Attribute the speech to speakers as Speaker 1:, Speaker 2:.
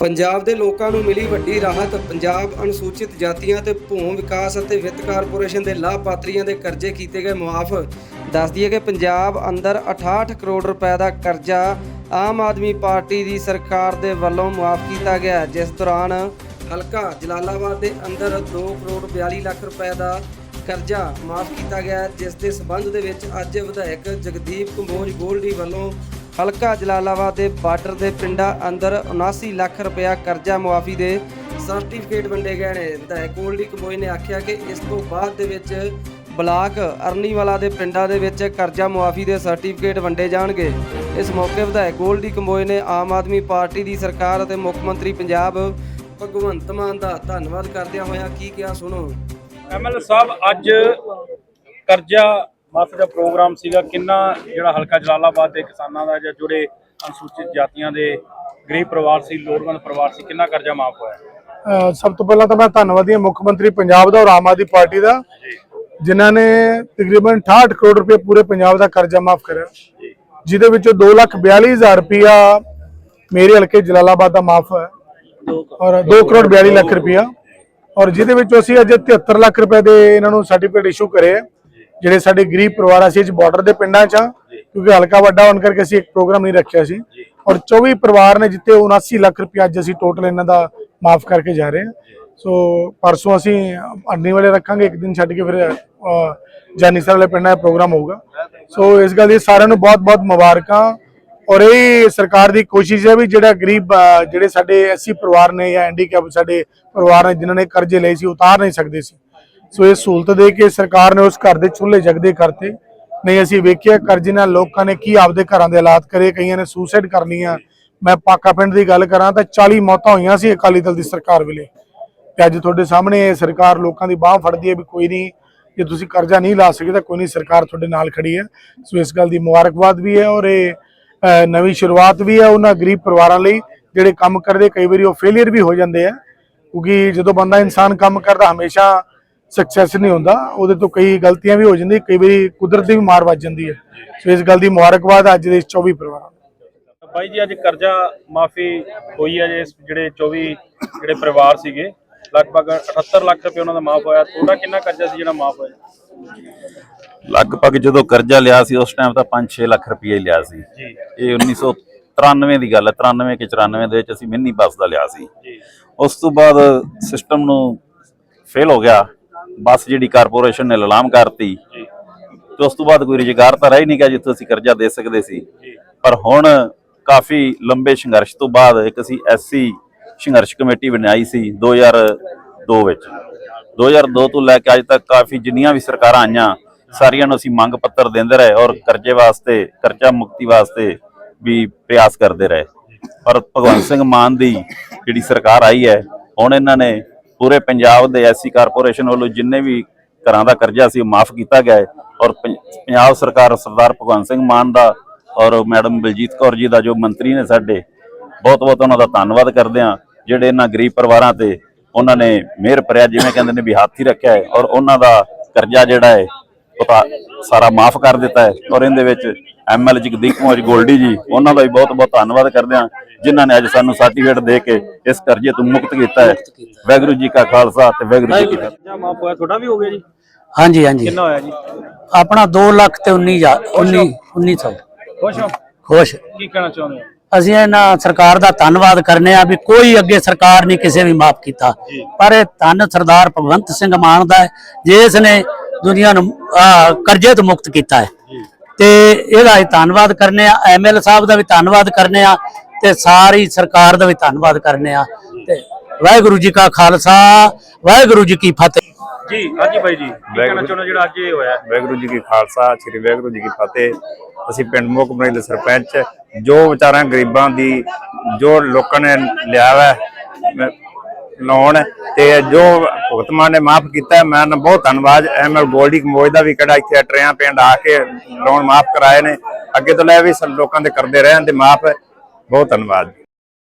Speaker 1: ਪੰਜਾਬ ਦੇ ਲੋਕਾਂ ਨੂੰ ਮਿਲੀ ਵੱਡੀ ਰਾਹਤ, ਪੰਜਾਬ ਅਨੁਸੂਚਿਤ ਜਾਤੀਆਂ ਤੇ ਭੂਮ ਵਿਕਾਸ ਅਤੇ ਵਿੱਤ ਕਾਰਪੋਰੇਸ਼ਨ ਦੇ ਲਾਭਪਾਤਰੀਆਂ ਦੇ ਕਰਜ਼ੇ ਕੀਤੇ ਗਏ ਮੁਆਫ। ਦੱਸ ਦਈਏ ਕਿ ਪੰਜਾਬ ਅੰਦਰ 68 ਕਰੋੜ ਰੁਪਏ ਦਾ ਕਰਜ਼ਾ ਆਮ ਆਦਮੀ ਪਾਰਟੀ ਦੀ ਸਰਕਾਰ ਦੇ ਵੱਲੋਂ ਮੁਆਫ ਕੀਤਾ ਗਿਆ ਜਿਸ ਦੌਰਾਨ ਹਲਕਾ ਜਲਾਲਾਬਾਦ ਦੇ ਅੰਦਰ 2 ਕਰੋੜ 42 ਲੱਖ ਰੁਪਏ ਦਾ ਕਰਜ਼ਾ ਮਾਫ ਕੀਤਾ ਗਿਆ ਜਿਸ ਦੇ ਸਬੰਧ ਦੇ ਵਿੱਚ ਅੱਜ ਵਿਧਾਇਕ ਜਗਦੀਪ ਕੰਬੋਜ ਗੋਲਡੀ ਵੱਲੋਂ ਹਲਕਾ ਜਲਾਲਾਬਾਦ ਦੇ ਬਾਰਡਰ ਦੇ ਪਿੰਡਾਂ ਅੰਦਰ 79 ਲੱਖ ਰੁਪਇਆ ਕਰਜ਼ਾ ਮੁਆਫੀ ਦੇ ਸਰਟੀਫਿਕੇਟ ਵੰਡੇ ਗਏ ਨੇ। ਵਿਧਾਇਕ ਗੋਲਡੀ ਕੰਬੋਜ ਨੇ ਆਖਿਆ ਕਿ ਇਸ ਤੋਂ ਬਾਅਦ ਦੇ ਵਿੱਚ ਬਲਾਕ ਅਰਨੀਵਾਲਾ ਦੇ ਪਿੰਡਾਂ ਦੇ ਵਿੱਚ ਕਰਜ਼ਾ ਮੁਆਫੀ ਦੇ ਸਰਟੀਫਿਕੇਟ ਵੰਡੇ ਜਾਣਗੇ। ਇਸ ਮੌਕੇ ਵਿਧਾਇਕ ਗੋਲਡੀ ਕੰਬੋਏ ਨੇ ਆਮ ਆਦਮੀ ਪਾਰਟੀ ਦੀ ਸਰਕਾਰ ਅਤੇ ਮੁੱਖ ਮੰਤਰੀ ਪੰਜਾਬ ਭਗਵੰਤ ਮਾਨ ਦਾ ਧੰਨਵਾਦ ਕਰਦਿਆਂ ਹੋਇਆ ਕੀ ਕਿਹਾ, ਸੁਣੋ।
Speaker 2: ਐਮਐਲ ਸਾਹਿਬ, ਅੱਜ ਕਰਜ਼ਾ ਮਾਫੀ ਦਾ ਪ੍ਰੋਗਰਾਮ ਸੀਗਾ ਕਿੰਨਾ ਜਿਹੜਾ ਹਲਕਾ ਜਲਾਲਾਬਾਦ ਦੇ ਕਿਸਾਨਾਂ ਦਾ ਜਾਂ ਜੁੜੇ ਅਨੁਸੂਚਿਤ ਜਾਤੀਆਂ ਦੇ ਗਰੀਬ ਪਰਿਵਾਰ ਸੀ ਲੋੜਵੰਦ ਪਰਿਵਾਰ ਸੀ ਕਿੰਨਾ ਕਰਜ਼ਾ ਮਾਫ ਹੋਇਆ?
Speaker 3: ਸਭ ਤੋਂ ਪਹਿਲਾਂ ਤਾਂ ਮੈਂ ਧੰਨਵਾਦੀ ਹਾਂ ਮੁੱਖ ਮੰਤਰੀ ਪੰਜਾਬ ਦਾ ਔਰ ਆਮ ਆਦਮੀ ਪਾਰਟੀ ਦਾ ਜਿਨ੍ਹਾਂ ਨੇ ਤਕਰੀਬਨ 68 ਕਰੋੜ ਰੁਪਏ ਪੂਰੇ ਪੰਜਾਬ ਦਾ ਕਰਜ਼ਾ ਮਾਫ ਕਰਿਆ। ਜਿਹਦੇ ਵਿੱਚੋਂ 242000 ਰੁਪਇਆ ਮੇਰੇ ਹਲਕੇ ਜਲਾਲਾਬਾਦ ਦਾ ਮਾਫ ਹੋਇਆ। ਔਰ 2 ਕਰੋੜ 42 ਲੱਖ ਰੁਪਇਆ। ਔਰ ਜਿਹਦੇ ਵਿੱਚੋਂ ਅਸੀਂ ਅੱਜ 73 ਲੱਖ ਰੁਪਏ ਦੇ ਇਹਨਾਂ ਨੂੰ ਸਰਟੀਫਿਕੇਟ ਇਸ਼ੂ ਕਰੇ ਆ। ਜਿਹੜੇ ਸਾਡੇ ਗਰੀਬ ਪਰਿਵਾਰ ਅਸੀਂ ਅੱਜ ਬਾਰਡਰ ਦੇ ਪਿੰਡਾਂ 'ਚ ਕਿਉਂਕਿ ਹਲਕਾ ਵੱਡਾ ਹੋਣ ਕਰਕੇ ਅਸੀਂ ਇੱਕ ਪ੍ਰੋਗਰਾਮ ਨਹੀਂ ਰੱਖਿਆ ਸੀ। ਔਰ 24 ਪਰਿਵਾਰ ਨੇ ਜਿੱਤੇ 79 ਲੱਖ ਰੁਪਏ ਅੱਜ ਅਸੀਂ ਟੋਟਲ ਇਹਨਾਂ ਦਾ ਮਾਫ ਕਰਕੇ ਜਾ ਰਹੇ ਹਾਂ ਸੋ ਪਰਸੋਂ ਅਸੀਂ ਅੰਨੀ ਵਾਲੇ ਰੱਖਾਂਗੇ ਇੱਕ ਦਿਨ ਛੱਡ ਕੇ ਫਿਰ ਜਾਨੀਸਰ ਵਾਲੇ ਪਿੰਡਾਂ ਦਾ ਪ੍ਰੋਗਰਾਮ ਹੋਊਗਾ। ਸੋ ਇਸ ਗੱਲ ਦੀ ਸਾਰਿਆਂ ਨੂੰ ਬਹੁਤ-ਬਹੁਤ ਮੁਬਾਰਕਾਂ। ਔਰ ਇਹ ਸਰਕਾਰ ਦੀ ਕੋਸ਼ਿਸ਼ ਹੈ ਵੀ ਜਿਹੜਾ ਗਰੀਬ ਜਿਹੜੇ ਸਾਡੇ ਐਸਸੀ ਪਰਿਵਾਰ ਨੇ ਜਾਂ ਹੈਂਡੀਕੈਪ ਸਾਡੇ ਪਰਿਵਾਰ ਨੇ ਜਿਨ੍ਹਾਂ ਨੇ ਕਰਜ਼ੇ ਲਏ ਸੀ ਉਤਾਰ ਨਹੀਂ ਸਕਦੇ ਸੀ। ਸੋ ਇਹ ਸਹੂਲਤ ਦੇ ਕੇ ਸਰਕਾਰ ਨੇ ਉਸ ਘਰ ਦੇ ਚੁੱਲ੍ਹੇ ਜਗਦੇ ਕਰਤੇ। ਨਹੀਂ, ਅਸੀਂ ਵੇਖਿਆ ਕਰਜ਼ੇ ਨਾਲ ਲੋਕਾਂ ਨੇ ਕੀ ਆਪਦੇ ਘਰਾਂ ਦੇ ਹਾਲਾਤ ਕਰੇ, ਕਈਆਂ ਨੇ ਸੁਸਾਈਡ ਕਰ ਲਈਆਂ ਮੈਂ ਪਾਕਾ ਪਿੰਡ ਦੀ ਗੱਲ ਕਰਾਂ ਤਾਂ 40 ਮੌਤਾਂ ਹੋਈਆਂ ਸੀ ਅਕਾਲੀ ਦਲ ਦੀ ਸਰਕਾਰ ਵੇਲੇ। ਤੇ ਅੱਜ ਤੁਹਾਡੇ ਸਾਹਮਣੇ ਇਹ ਸਰਕਾਰ ਲੋਕਾਂ ਦੀ ਬਾਹ ਫੜਦੀ ਹੈ ਵੀ ਕੋਈ ਨਹੀਂ, ਜੇ ਤੁਸੀਂ ਕਰਜ਼ਾ ਨਹੀਂ ਲਾ ਸਕੇ ਤਾਂ ਕੋਈ ਨਹੀਂ, ਸਰਕਾਰ ਤੁਹਾਡੇ ਨਾਲ ਖੜੀ ਹੈ। ਸੋ ਇਸ ਗੱਲ ਦੀ ਮੁਬਾਰਕਬਾਦ ਵੀ ਹੈ ਔਰ ਇਹ ਨਵੀਂ ਸ਼ੁਰੂਆਤ ਵੀ ਹੈ ਉਹਨਾਂ ਗਰੀਬ ਪਰਿਵਾਰਾਂ ਲਈ, ਜਿਹੜੇ ਕੰਮ ਕਰਦੇ ਕਈ ਵਾਰੀ ਉਹ ਫੇਲਿਅਰ ਵੀ ਹੋ ਜਾਂਦੇ ਆ। ਕਿਉਂਕਿ ਜਦੋਂ ਬੰਦਾ ਇਨਸਾਨ ਕੰਮ ਕਰਦਾ, ਹਮੇਸ਼ਾ ਸਕਸੈਸ ਨਹੀਂ ਹੁੰਦਾ ਉਹਦੇ ਤੋਂ ਕਈ ਗਲਤੀਆਂ ਵੀ ਹੋ ਜਾਂਦੀਆਂ ਕਈ ਵਾਰੀ ਕੁਦਰਤ ਦੀ ਵੀ ਮਾਰ ਵੱਜ ਜਾਂਦੀ ਹੈ। ਸੋ ਇਸ ਗੱਲ ਦੀ ਮੁਬਾਰਕਬਾਦ ਅੱਜ ਦੇ ਇਸ 24 ਪਰਿਵਾਰਾਂ ਨੂੰ।
Speaker 2: ਬਾਈ ਜੀ ਅੱਜ ਕਰਜ਼ਾ ਮਾਫੀ ਹੋਈ ਹੈ ਜੇ ਇਸ ਜਿਹੜੇ 24 ਜਿਹੜੇ ਪਰਿਵਾਰ ਸੀਗੇ ਲਗਭਗ 78 ਲੱਖ ਰੁਪਏ ਉਹਨਾਂ ਦਾ ਮਾਫ ਹੋਇਆ। ਤੁਹਾਡਾ ਕਿੰਨਾ ਕਰਜ਼ਾ ਸੀ ਜਿਹੜਾ ਮਾਫ ਹੋਇਆ?
Speaker 4: ਲਗਭਗ ਜਦੋਂ ਕਰਜ਼ਾ ਲਿਆ ਸੀ ਉਸ ਟਾਈਮ ਤਾਂ 5-6 ਲੱਖ ਰੁਪਏ ਹੀ ਲਿਆ ਸੀ। ਇਹ 1993 ਦੀ ਗੱਲ ਹੈ 93 ਕਿ 94 ਦੇ ਵਿੱਚ ਅਸੀਂ ਮਿੰਨੀ ਬੱਸ ਦਾ ਲਿਆ ਸੀ। ਉਸ ਤੋਂ ਬਾਅਦ ਸਿਸਟਮ ਨੂੰ ਫੇਲ ਹੋ ਗਿਆ। ਬੱਸ ਜਿਹੜੀ ਕਾਰਪੋਰੇਸ਼ਨ ਨੇ ਨਿਲਾਮ ਕਰਤੀ
Speaker 2: ਜੀ।
Speaker 4: ਤੇ ਉਸ ਤੋਂ ਬਾਅਦ ਕੋਈ ਰੁਜ਼ਗਾਰ ਤਾਂ ਰਹਿ ਨਹੀਂ ਗਿਆ ਜਿੱਥੋਂ ਅਸੀਂ ਕਰਜ਼ਾ ਦੇ ਸਕਦੇ ਸੀ। ਪਰ ਹੁਣ ਕਾਫੀ ਲੰਬੇ ਸੰਘਰਸ਼ ਤੋਂ ਬਾਅਦ ਇੱਕ ਅਸੀਂ ਐਸਸੀ ਸੰਘਰਸ਼ ਕਮੇਟੀ ਬਣਾਈ ਸੀ 2002 ਵਿੱਚ। 2002 ਤੋਂ ਲੈ ਕੇ ਅੱਜ ਤੱਕ ਕਾਫੀ ਜਿੰਨੀਆਂ ਵੀ ਸਰਕਾਰਾਂ ਆਈਆਂ ਸਾਰੀਆਂ ਨੂੰ ਅਸੀਂ ਮੰਗ ਪੱਤਰ ਦਿੰਦੇ ਰਹੇ ਔਰ ਕਰਜ਼ੇ ਵਾਸਤੇ ਕਰਜ਼ਾ ਮੁਕਤੀ ਵਾਸਤੇ ਵੀ ਪ੍ਰਯਾਸ ਕਰਦੇ ਰਹੇ। ਪਰ ਭਗਵੰਤ ਸਿੰਘ ਮਾਨ ਦੀ ਜਿਹੜੀ ਸਰਕਾਰ ਆਈ ਹੈ ਹੁਣ ਇਹਨਾਂ ਨੇ ਪੂਰੇ ਪੰਜਾਬ ਦੇ ਐਸਸੀ ਕਾਰਪੋਰੇਸ਼ਨ ਵੱਲੋਂ ਜਿੰਨੇ ਵੀ ਘਰਾਂ ਦਾ ਕਰਜ਼ਾ ਸੀ ਉਹ ਮਾਫ ਕੀਤਾ ਗਿਆ ਹੈ ਔਰ ਪੰ- ਪੰਜਾਬ ਸਰਕਾਰ ਸਰਦਾਰ ਭਗਵੰਤ ਸਿੰਘ ਮਾਨ ਦਾ ਔਰ ਮੈਡਮ ਬਲਜੀਤ ਕੌਰ ਜੀ ਦਾ ਜੋ ਮੰਤਰੀ ਨੇ ਸਾਡੇ ਬਹੁਤ ਬਹੁਤ ਉਹਨਾਂ ਦਾ ਧੰਨਵਾਦ ਕਰਦੇ ਹਾਂ, ਜਿਹੜੇ ਇਹਨਾਂ ਗਰੀਬ ਪਰਿਵਾਰਾਂ ਤੇ ਉਹਨਾਂ ਨੇ ਮਿਹਰ ਭਰਿਆ, ਜਿਵੇਂ ਕਹਿੰਦੇ ਨੇ ਵੀ ਹੱਥ ਹੀ ਰੱਖਿਆ ਹੈ ਔਰ ਉਹਨਾਂ ਦਾ ਕਰਜ਼ਾ ਜਿਹੜਾ ਹੈ ਉਹ ਸਾਰਾ ਮਾਫ ਕਰ ਦਿੱਤਾ ਹੈ ਔਰ ਇਹਦੇ ਵਿੱਚ ਐਮਐਲ ਜਗਦੀਪ ਕੁਮਾਰ ਗੋਲਡੀ ਜੀ, ਉਹਨਾਂ ਦਾ ਵੀ ਬਹੁਤ ਬਹੁਤ ਧੰਨਵਾਦ ਕਰਦੇ ਹਾਂ। ਜਿਨ੍ਹਾਂ ਨੇ ਅੱਜ ਸਾਨੂੰ ਸਰਟੀਫਿਕੇਟ ਦੇ ਕੇ ਇਸ ਕਰਜ਼ੇ ਤੋਂ ਮੁਕਤ ਕੀਤਾ ਹੈ। ਵਾਹਿਗੁਰੂ ਜੀ ਕਾ ਖਾਲਸਾ ਤੇ ਵਾਹਿਗੁਰੂ ਜੀ ਕੀ ਫਤਿਹ।
Speaker 2: ਕਰਜ਼ਾ ਮਾਫ ਹੋਇਆ ਤੁਹਾਡਾ ਵੀ ਹੋ ਗਿਆ ਜੀ?
Speaker 5: ਹਾਂਜੀ ਹਾਂਜੀ।
Speaker 2: ਕਿੰਨਾ ਹੋਇਆ ਜੀ?
Speaker 5: ਆਪਣਾ 2 ਲੱਖ ਤੇ 19 19 1900
Speaker 2: ਖੁਸ਼ ਹੋ?
Speaker 5: ਖੁਸ਼।
Speaker 2: ਕੀ ਕਹਿਣਾ ਚਾਹੁੰਦੇ ਹੋ?
Speaker 5: ਅਸੀਂ ਇਹਨਾਂ ਸਰਕਾਰ ਦਾ ਧੰਨਵਾਦ ਕਰਨੇ ਆ ਵੀ ਕੋਈ ਅੱਗੇ ਸਰਕਾਰ ਨਹੀਂ ਕਿਸੇ ਵੀ ਮਾਫ ਕੀਤਾ। ਪਰ ਇਹ ਧੰਨ ਸਰਦਾਰ ਭਗਵੰਤ ਸਿੰਘ ਮਾਨ ਦਾ ਹੈ ਜਿਸ ਨੇ ਦੁਨੀਆ ਨੂੰ ਆਹ, ਕਰਜ਼ੇ ਤੋਂ ਮੁਕਤ ਕੀਤਾ ਹੈ। ਤੇ ਇਹਦਾ ਹੀ ਧੰਨਵਾਦ ਕਰਨੇ ਆ ਐਮਐਲ ਸਾਹਿਬ ਦਾ ਵੀ ਧੰਨਵਾਦ ਕਰਨੇ ਆ ਤੇ ਸਾਰੀ ਸਰਕਾਰ ਦਾ ਵੀ ਧੰਨਵਾਦ ਕਰਨੇ ਆ ਤੇ ਵਾਹਿਗੁਰੂ ਜੀ ਕਾ ਖਾਲਸਾ ਵਾਹਿਗੁਰੂ ਜੀ ਕੀ ਫਤਿਹ।
Speaker 2: ਜੀ ਹਾਂਜੀ ਬਾਈ ਜੀ ਕੀ ਕਹਿਣਾ ਚਾਹੁੰਦੇ ਹੋ ਜਿਹੜਾ ਅੱਜ ਇਹ ਹੋਇਆ?
Speaker 6: ਵਾਹਿਗੁਰੂ ਜੀ ਕੀ ਖਾਲਸਾ ਸ੍ਰੀ ਵਾਹਿਗੁਰੂ ਜੀ ਕੀ ਫਤਿਹ। ਅਸੀਂ ਪਿੰਡ ਮੋਕਮਣੀ ਦੇ ਸਰਪੰਚ ਜੋ ਵਿਚਾਰਾਂ ਗਰੀਬਾਂ ਦੀ ਜੋ ਲੋਕਾਂ ਨੇ ਲਿਆ ਵਾ ਲੋਨ ਤੇ ਜੋ ਭੁਗਤਮਾਨ ਨੇ ਮਾਫ ਕੀਤਾ ਹੈ, ਮੈਂ ਨਾ ਬਹੁਤ ਧੰਨਵਾਦ। ਐਮਐਲ ਗੋਲਡੀ ਕਮੋਜ ਦਾ ਵੀ ਕਿਹੜਾ ਇੱਥੇ ਟਰਿਆਂ ਪਿੰਡ ਆ ਕੇ ਲੋਨ ਮਾਫ ਕਰਾਏ ਨੇ। ਅੱਗੇ ਤੋਂ ਲੈ ਵੀ ਸਭ ਲੋਕਾਂ ਦੇ ਕਰਦੇ ਰਹਿਣ ਤੇ ਮਾਫ ਬਹੁਤ ਧੰਨਵਾਦ।